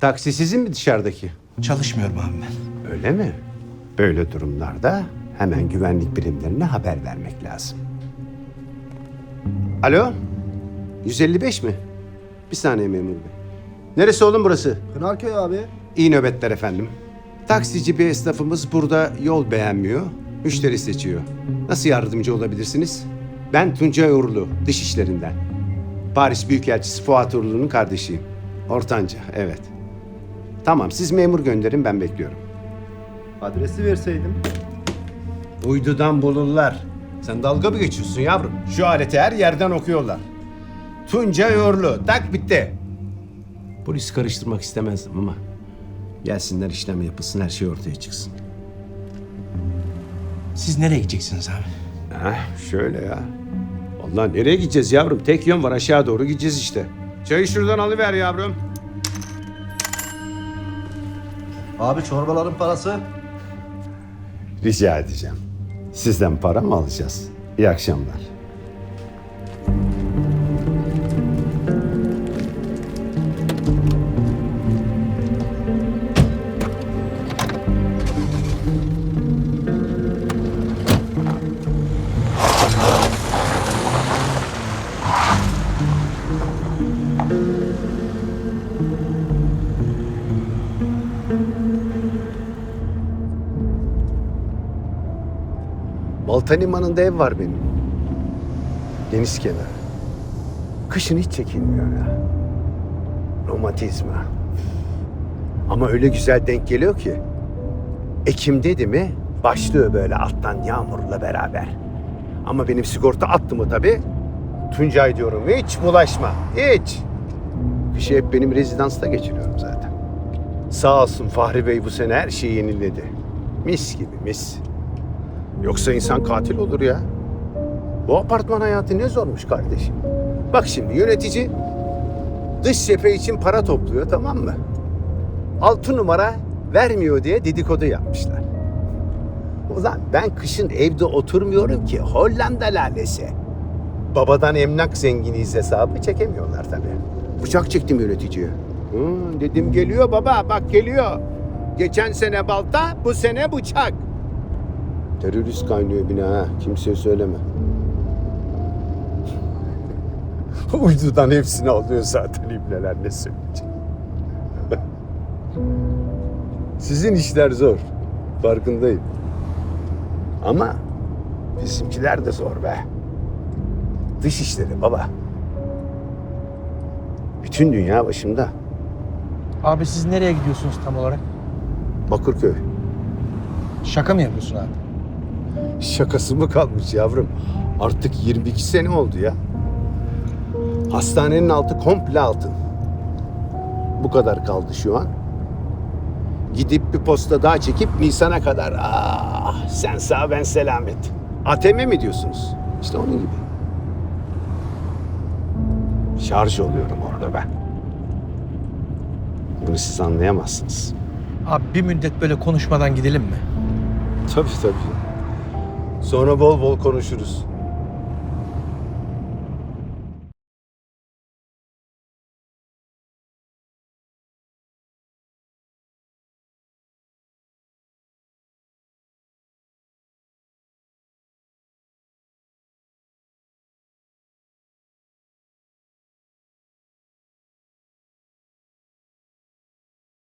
Taksi sizin mi dışarıdaki? Çalışmıyorum abi ben. Öyle mi? Böyle durumlarda hemen güvenlik birimlerine haber vermek lazım. Alo? 155 mi? Bir saniye memur bey. Neresi oğlum burası? Pınarköy abi. İyi nöbetler efendim. Taksici bir esnafımız burada yol beğenmiyor, müşteri seçiyor. Nasıl yardımcı olabilirsiniz? Ben Tuncay Uğurlu, dış işlerinden. Paris Büyükelçisi Fuat Uğurlu'nun kardeşiyim. Ortanca, evet. Tamam, siz memur gönderin, ben bekliyorum. Adresi verseydim. Uydudan bulurlar. Sen dalga mı geçiyorsun yavrum? Şu aleti her yerden okuyorlar. Tuncay Uğurlu, tak bitti. Polis karıştırmak istemezdim ama... Gelsinler işlem yapılsın, her şey ortaya çıksın. Siz nereye gideceksiniz abi? Heh, şöyle ya. Vallahi nereye gideceğiz yavrum? Tek yön var aşağı doğru gideceğiz işte. Çayı şuradan alıver yavrum. Abi çorbaların parası. Rica edeceğim. Sizden para mı alacağız? İyi akşamlar. Balta Limanı'nda ev var benim. Deniz kenarı. Kışın hiç çekilmiyor ya. Romatizma. Ama öyle güzel denk geliyor ki. Ekim dedi mi başlıyor böyle alttan yağmurla beraber. Ama benim sigorta attı mı tabii. Tuncay diyorum hiç bulaşma. Hiç. Kışı hep benim rezidansta geçiriyorum zaten. Sağ olsun Fahri Bey bu sene her şeyi yeniledi. Mis gibi mis. Yoksa insan katil olur ya. Bu apartman hayatı ne zormuş kardeşim. Bak şimdi yönetici dış cephe için para topluyor tamam mı? Altı numara vermiyor diye dedikodu yapmışlar. Ulan ben kışın evde oturmuyorum ki Hollanda lalesi. Babadan emlak zenginiyiz hesabı çekemiyorlar tabii. Bıçak çektim yöneticiye. Hı, dedim geliyor baba bak geliyor. Geçen sene balta bu sene bıçak. Terörist kaynıyor bina ha. Kimseye söyleme. Uydudan hepsini alıyor zaten ibneler ne söyleyecek. Sizin işler zor. Farkındayım. Ama bizimkiler de zor be. Dış işleri baba. Bütün dünya başımda. Abi siz nereye gidiyorsunuz tam olarak? Bakırköy. Şaka mı yapıyorsun abi? Şakası mı kalmış yavrum? Artık 22 sene oldu ya. Hastanenin altı komple altın. Bu kadar kaldı şu an. Gidip bir posta daha çekip Nisan'a kadar. Ah, sen sağ ben selamet. ATM mi diyorsunuz? İşte onun gibi. Şarj oluyorum orada ben. Bunu siz anlayamazsınız. Abi bir müddet böyle konuşmadan gidelim mi? Tabii tabii. Sonra bol bol konuşuruz.